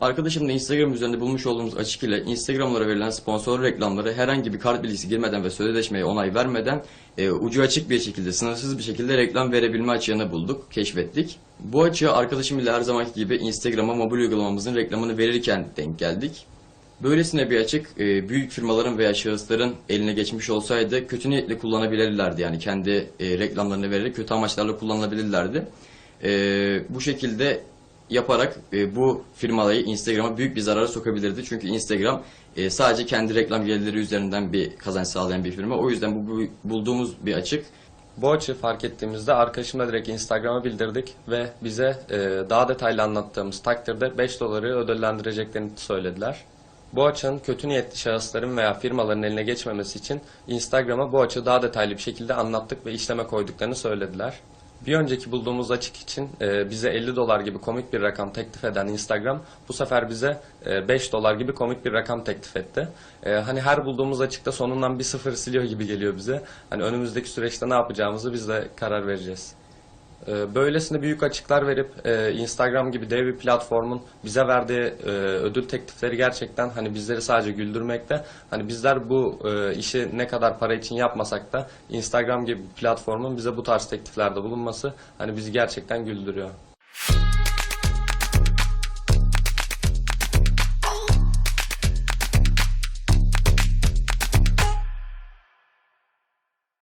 Arkadaşımla Instagram üzerinde bulmuş olduğumuz açık ile Instagram'lara verilen sponsor reklamları herhangi bir kart bilgisi girmeden ve sözleşmeye onay vermeden e, ucu açık bir şekilde, sınırsız bir şekilde reklam verebilme açığını bulduk, keşfettik. Bu açığa arkadaşım ile her zamanki gibi Instagram'a mobil uygulamamızın reklamını verirken denk geldik. Böylesine bir açık e, büyük firmaların veya şahısların eline geçmiş olsaydı kötü niyetle kullanabilirlerdi. Yani kendi e, reklamlarını vererek kötü amaçlarla kullanılabilirlerdi. E, bu şekilde yaparak e, bu firmayı Instagram'a büyük bir zarara sokabilirdi. Çünkü Instagram e, sadece kendi reklam gelirleri üzerinden bir kazanç sağlayan bir firma. O yüzden bu, bu bulduğumuz bir açık Bu açığı fark ettiğimizde arkadaşımla direkt Instagram'a bildirdik ve bize e, daha detaylı anlattığımız takdirde 5 doları ödüllendireceklerini söylediler. Bu açığın kötü niyetli şahısların veya firmaların eline geçmemesi için Instagram'a bu açığı daha detaylı bir şekilde anlattık ve işleme koyduklarını söylediler. Bir önceki bulduğumuz açık için e, bize 50 dolar gibi komik bir rakam teklif eden Instagram bu sefer bize e, 5 dolar gibi komik bir rakam teklif etti. E, hani her bulduğumuz açıkta sonundan bir sıfır siliyor gibi geliyor bize. Hani önümüzdeki süreçte ne yapacağımızı biz de karar vereceğiz. E, Böylesine büyük açıklar verip e, Instagram gibi dev bir platformun bize verdiği e, ödül teklifleri gerçekten hani bizleri sadece güldürmekte. Hani bizler bu e, işi ne kadar para için yapmasak da Instagram gibi platformun bize bu tarz tekliflerde bulunması hani bizi gerçekten güldürüyor.